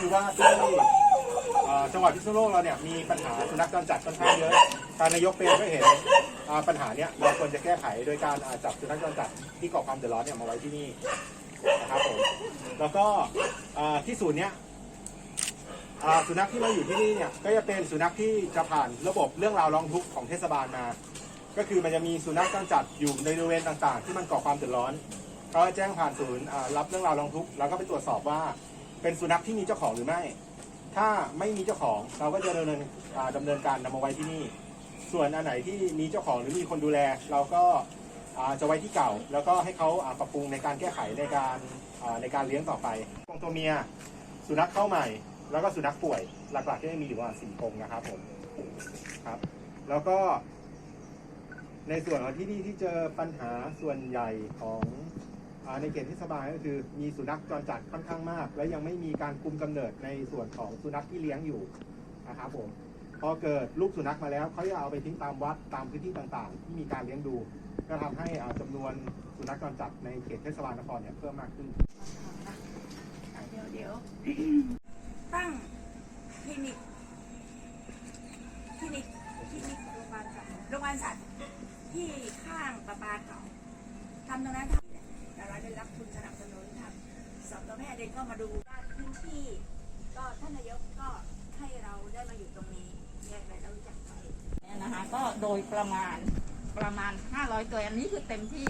คือว่าที่จังหวัดพิษณุโลกเราเนี่ยมีปัญหาสุนัขจรจัดค่อนข้างเยอะทางนายกเป็นก็เห็นปัญหาเนี้ยเราควรจะแก้ไขโดยการจับสุนัขจรจัดที่ก่อความเดือดร้อนเนี่ยมาไว้ที่นี่นะครับผมแล้วก็ที่ศูนย์เนี้ยสุนัขที่มาอยู่ที่นี่เนี่ยก็จะเป็นสุนัขที่จะผ่านระบบเรื่องราวร้องทุกข์ของเทศบาลมา ก็คือมันจะมีสุนัขจรจัดอยู่ในบริเวณต่างๆ ที่มันก่อความเดือดร้อนเขาจะแจ้งผ่านศูนย์รับเรื่องราวร้องทุกข์แล้วก็ไปตรวจสอบว่า เป็นสุนัขที่มีเจ้าของหรือไม่ ถ้าไม่มีเจ้าของเราก็จะดำเนินดำเนินการนำมาไว้ที่นี่ ส่วนอันไหนที่มีเจ้าของหรือมีคนดูแล เราก็จะไว้ที่เก่า แล้วก็ให้เขาปรับปรุงในการแก้ไขในการในการเลี้ยงต่อไปกรงตัวเมีย สุนัขเข้าใหม่ แล้วก็สุนัขป่วย หลักๆที่มีอยู่ว่าสี่กรงนะครับผมครับ แล้วก็ในส่วนของที่นี่ที่เจอปัญหาส่วนใหญ่ของ ในเขตเทศบาลก็คือมีสุนัขจรจัดค่อนข้างมาก และยังไม่มีการคุมกำเนิดในส่วนของสุนัขที่เลี้ยงอยู่นะครับผมพอเกิดลูกสุนัขมาแล้วเขาจะเอาไปทิ้งตามวัดตามพื้นที่ต่างๆ ที่มีการเลี้ยงดู ก็ทำให้อ่าจำนวนสุนัขจรจัดในเขตเทศบาลนครเนี่ยเพิ่มมากขึ้นเดี๋ยวเดี๋ยวตั้งคลินิกคลินิกคลินิกโรงพยาบาลสัตว์โรงพยาบาลสัตว์ที่ข้างประปาเก่าทำตรงนั้นทำ ราได้รับทุนสนับสนุนทำสัตวแพทย์เองก็มาดูด้านพื้นที่ ก็ท่านนายกก็ให้เราได้มาอยู่ตรงนี้แยกไปเรารู้จักไปเนี่ยนะคะก็โดยประมาณประมาณ 500 ตัวอันนี้คือเต็มที่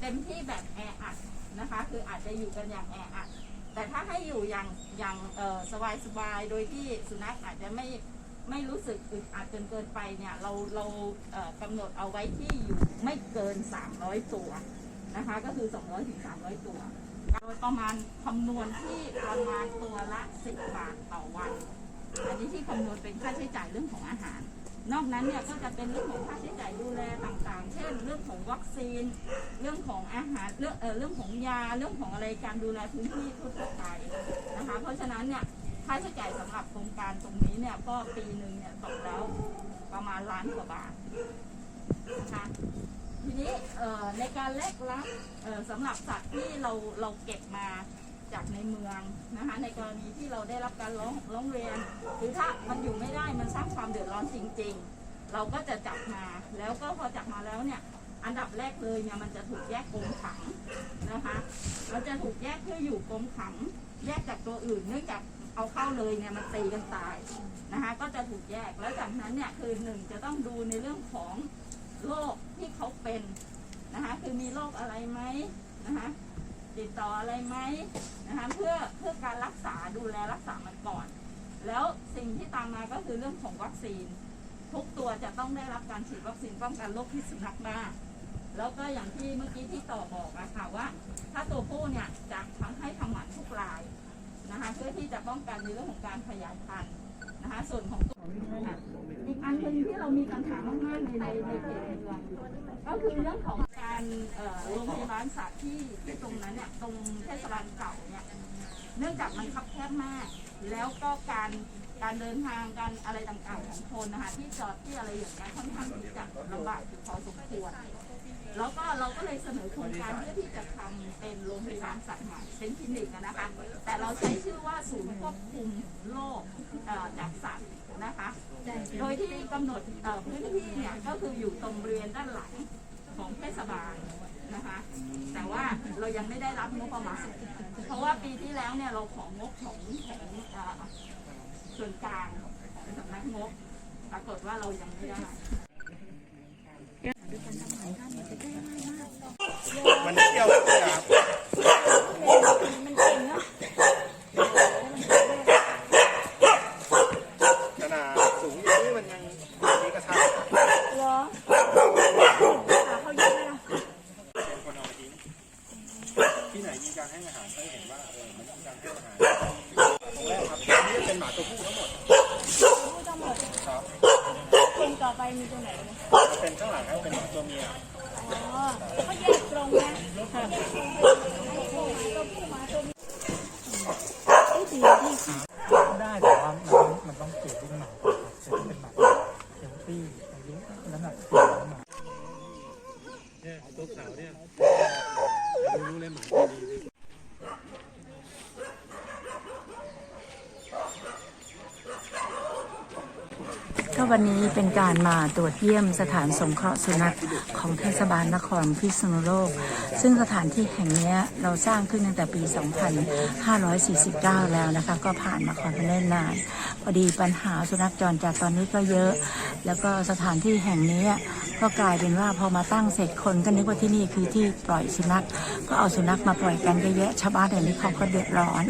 เต็มที่แบบแออัดนะคะ คืออาจจะอยู่กันอย่างแออัดแต่ถ้าให้อยู่อย่างอย่างสบายสบายโดยที่สุนัขอาจจะไม่ไม่รู้สึกอึดอัดจนเกินไปเนี่ย เราเรากำหนดเอาไว้ที่อยู่ไม่เกิน 300 ตัว นะคะ ก็คือ 200ถึง300 ตัว โดยประมาณคำนวณที่ประมาณตัวละ 10 บาทต่อวัน อันนี้ที่คำนวณเป็นค่าใช้จ่ายเรื่องของอาหาร นอกนั้นเนี่ยก็จะเป็นเรื่องของค่าใช้จ่ายดูแลต่างๆ เช่น เรื่องของวัคซีน เรื่องของอาหาร เรื่องเออเรื่องของยา เรื่องของอะไรการดูแลพื้นที่ทั่วๆไปนะคะ เพราะฉะนั้นเนี่ยค่าใช้จ่ายสำหรับโครงการตรงนี้เนี่ยก็ปีหนึ่งเนี่ยตกแล้วประมาณล้านกว่าบาท นี้ในการแลกรับสำหรับสัตว์ที่เราเราเก็บมาจากในเมืองนะคะในกรณีที่เราได้รับการร้องร้องเรียน หรือถ้ามันอยู่ไม่ได้มันสร้างความเดือดร้อนจริง ๆ เราก็จะจับมาแล้วก็พอจับมาแล้วเนี่ยอันดับแรกเลยเนี่ยมันจะถูกแยกกรงขังนะคะเราจะถูกแยกเพื่ออยู่กรงขัง แยกจากตัวอื่น เนื่องจากเอาเข้าเลยเนี่ยมันตีกันตายนะคะก็จะถูกแยกแล้วจากนั้นเนี่ยคือหนึ่งจะต้องดูในเรื่องของโรค ที่เขาเป็นนะคะคือมีโรคอะไรไหมนะคะติดต่ออะไรไหมนะคะเพื่อเพื่อการรักษาดูแลรักษามันก่อน แล้วสิ่งที่ตามมาก็คือเรื่องของวัคซีน ทุกตัวจะต้องได้รับการฉีดวัคซีนป้องกันโรคพิษสุนัขบ้าแล้วก็อย่างที่เมื่อกี้ที่ต่อบอกอะค่ะว่า ถ้าตัวผู้เนี่ยจะทำให้ทำหมันทุกรายนะคะเพื่อที่จะป้องกันในเรื่องของการขยายพันธุ์นะคะส่วนของตัว อีกอันหนึ่งที่เรามีปัญหามากๆในในในเขตเมืองก็คือเรื่องของการเอ่อโรงพยาบาลสัตว์ที่ที่ตรงนั้นเนี่ยตรงเทศบาลเก่าเนี่ยเนื่องจากมันคับแคบมาก แล้วก็การการเดินทางการอะไรต่างๆของคนนะคะที่จอดที่อะไรอย่างเงี้ยค่อนข้างที่จะลำบากอยู่พอสมควรแล้วก็เราก็เลยเสนอโครงการเพื่อที่จะทำเป็นโรงพยาบาลสัตว์ใหม่เป็นคลินิกนะคะ แต่เราใช้ชื่อว่าศูนย์ควบคุมโรคจากสัตว์นะคะ โดยที่กำหนดเอ่อพื้นที่เนี่ยก็คืออยู่ตรงบริเวณด้านหลังของเทศบาลนะคะ แต่ว่าเรายังไม่ได้รับงบประมาณ เพราะว่าปีที่แล้วเนี่ยเราของงบของของเอ่อส่วนกลางของสำนักงบ ปรากฏว่าเรายังไม่ได้มันเที่ยวครับ ขนาดสูงอย่างนี้มันยังมีกระชับ เหรอขาเขาเยอะไหมล่ะ เป็นคนเอาไปทิ้งที่ไหนมีการให้อาหารเขาจะเห็นว่าเออมันต้องการให้อาหารตรงแรกครับอันนี้ เป็นหมาตัวผู้ทั้งหมดพูดทั้งหมดครับคนต่อไปมีตัวไหนไหมจะเป็นข้างหลังครับเป็นหมาตัวเมียอ๋อเขาแยกตรงนะค่ะตัวผู้มาตัวเมียนี่ดีที่ ได้แต่ว่ามันต้องมันต้องเกี่ยวด้วยหมาก่อนครับจะต้องเป็นหมาเฮลตี้อายุน้ำหนักเกินหมา เนี่ยตัวขาวเนี่ยรู้รู้เลยหมาดี ก็วันนี้เป็นการมาตรวจเยี่ยมสถานสงเคราะห์สุนัขของเทศบาลนครพิษณุโลก ซึ่งสถานที่แห่งนี้เราสร้างขึ้นตั้งแต่ปี 2549 แล้วนะคะ ก็ผ่านมาคอนข้างนาน พอดีปัญหาสุนัขจรจัดตอนนี้ก็เยอะ แล้วก็สถานที่แห่งนี้ก็กลายเป็นว่าพอมาตั้งเสร็จคนก็นึกว่าที่นี่คือที่ปล่อยสุนัข ก็เอาสุนัขมาปล่อยกันเยอะแยะชาวบ้านแถวนี้เขาก็เดือดร้อน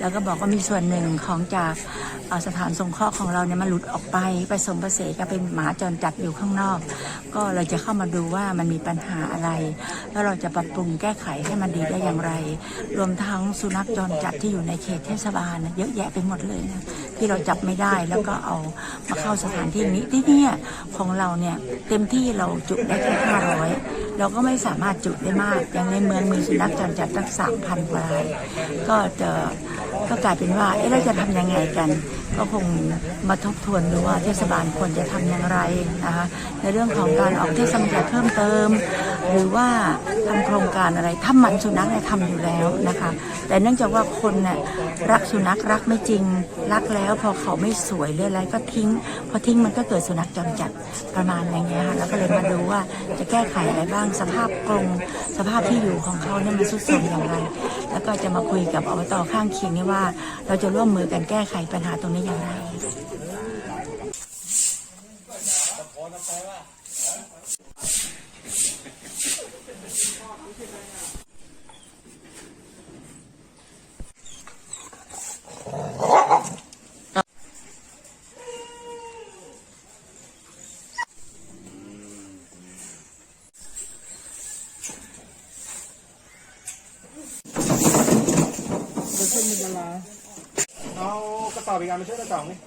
แล้วก็บอกว่ามีส่วนหนึ่งของจากสถานสงเคราะห์ของเราเนี่ยมันหลุดออกไปไปสมประเสกับเป็นหมาจรจัดอยู่ข้างนอก ก็เราจะเข้ามาดูว่ามันมีปัญหาอะไร แล้วเราจะปรับปรุงแก้ไขให้มันดีได้อย่างไร รวมทั้งสุนัขจรจัดที่อยู่ในเขตเทศบาลเยอะแยะไปหมดเลยนะที่เราจับไม่ได้แล้วก็เอามาเข้าสถานที่นี้ที่เนี่ยของเราเนี่ยเต็มที่เราจุได้แค่ห้าร้อยเราก็ไม่สามารถจุได้มาก อย่างในเมืองมีสุนัขจรจัดตั้งสามพันกว่ารายก็จะ ก็กลายเป็นว่าเอ๊ะเราจะทำยังไงกัน ก็คงมาทบทวนดูว่าเทศบาลควรจะทำอย่างไรนะคะในเรื่องของการออกเทศบัญญัติเพิ่มเติม หรือว่าทำโครงการอะไรถ้ามันสุนัขเนี่ยทำอยู่แล้วนะคะ แต่เนื่องจากว่าคนเนี่ยรักสุนัขรักไม่จริงรักแล้ว พอเขาไม่สวยหรืออะไรก็ทิ้ง พอทิ้งมันก็เกิดสุนัขจรจัดประมาณอย่างเงี้ยค่ะแล้วก็เลยมาดูว่าจะแก้ไขอะไรบ้างสภาพกรงสภาพที่อยู่ของเขาเนี่ยมันสุดโทรมอย่างไร แล้วก็จะมาคุยกับอบตข้างเคียงนี่ว่า เราจะร่วมมือกันแก้ไขปัญหาตรงนี้อย่างไร เป็นเส้นเป็นดาราเอากระสอบอีกอันมาช่วยกระสอบนี่